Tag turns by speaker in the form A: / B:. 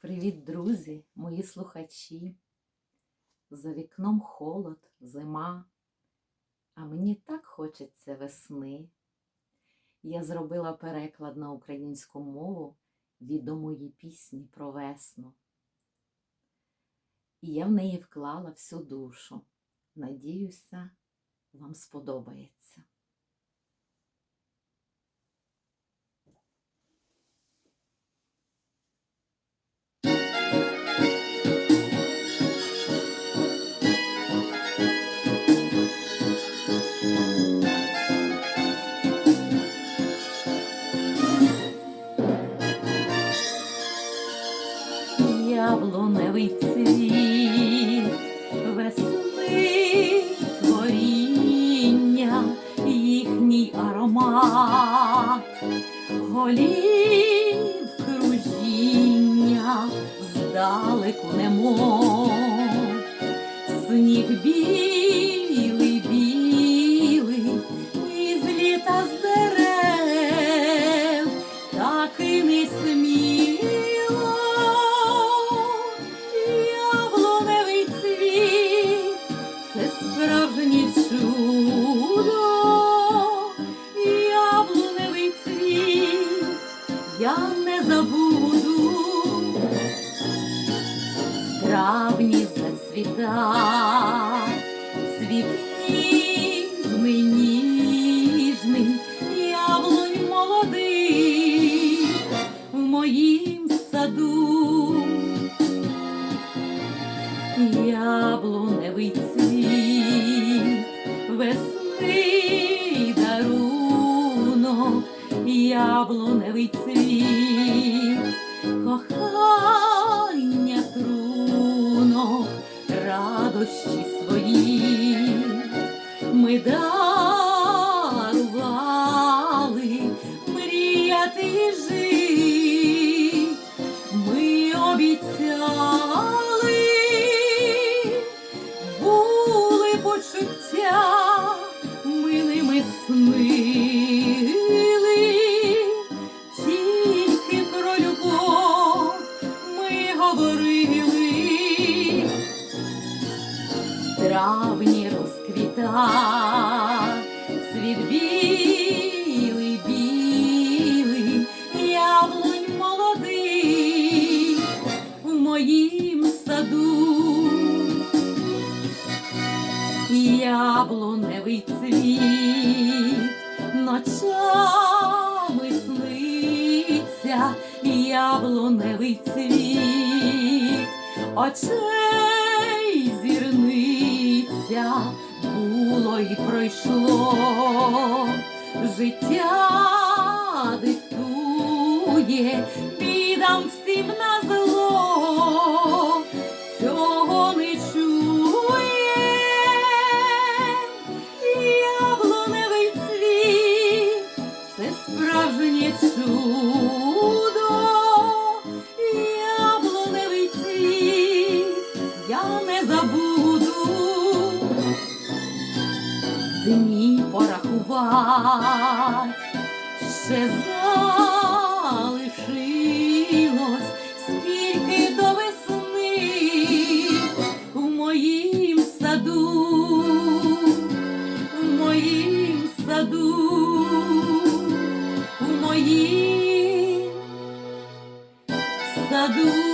A: Привіт, друзі, мої слухачі. За вікном холод, зима, а мені так хочеться весни. Я зробила переклад на українську мову відомої пісні про весну. І я в неї вклала всю душу. Надіюся, вам сподобається. Голів кружіння здалеку немов, я не забуду, в травні зацвіта, цвіт ніжний, ніжний, яблунь молодий в моїм саду. Радощі свої. Ми дарували мріяти і жить, ми обіцяли, були почуття, ми ними снили, тільки про любов ми говорили яблуневий цвіт очей зірниця було й пройшло, життя диктує, бідам всім на зло, плать, ще залишилось скільки до весни у моїм саду, у моїм саду, у моїм саду.